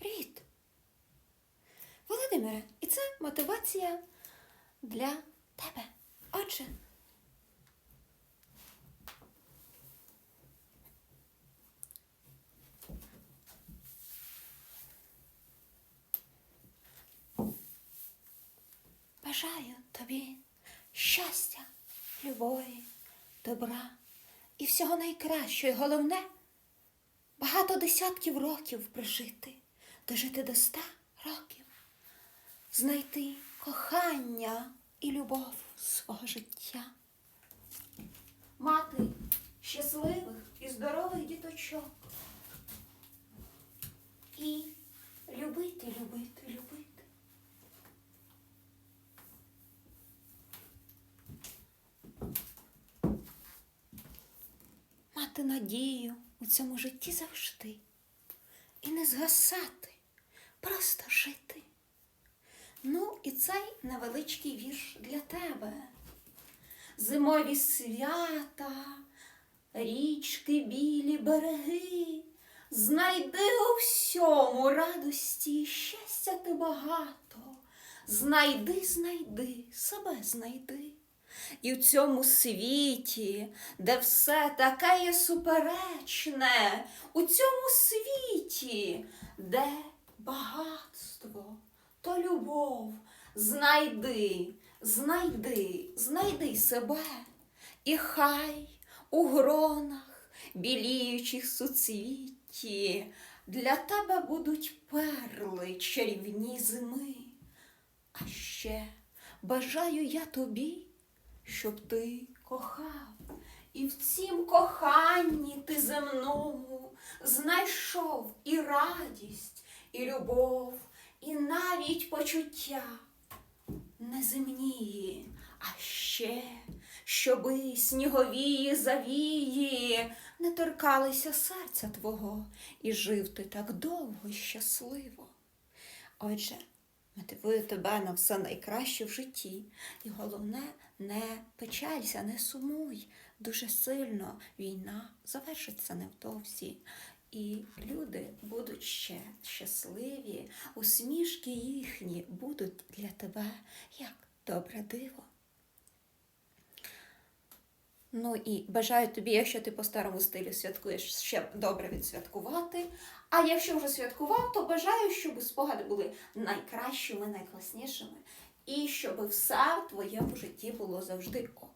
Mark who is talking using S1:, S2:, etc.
S1: Привіт! Володимире, і це мотивація для тебе. Отже. Бажаю тобі щастя, любові, добра і всього найкращого. І головне багато десятків років прожити, дожити до ста років, знайти кохання і любов свого життя, мати щасливих і здорових діточок. І любити, любити, любити. Мати надію у цьому житті завжди. І не згасати, просто жити. Ну, і цей невеличкий вірш для тебе. Зимові свята, річки, білі береги, знайди у всьому радості, щастя ти багато. Знайди, знайди, себе знайди. І в цьому світі, де все таке є суперечне, у цьому світі, де багатство, то любов, знайди, знайди, знайди себе, і хай у гронах біліючих суцвітті для тебе будуть перли чарівні зими. А ще бажаю я тобі, щоб ти кохав, і в цім коханні ти земному знайшов і радість, і любов, і навіть почуття неземні, а ще, щоби снігові завії не торкалися серця твого, і жив ти так довго й щасливо. Отже, мотивую тебе на все найкраще в житті. І головне, не печалься, не сумуй дуже сильно. Війна завершиться невдовзі. І люди будуть ще щасливі, усмішки їхні будуть для тебе як добре диво. Ну і бажаю тобі, якщо ти по старому стилю святкуєш, ще добре відсвяткувати. А якщо вже святкував, то бажаю, щоб спогади були найкращими, найкласнішими, і щоб все в твоєму житті було завжди ок.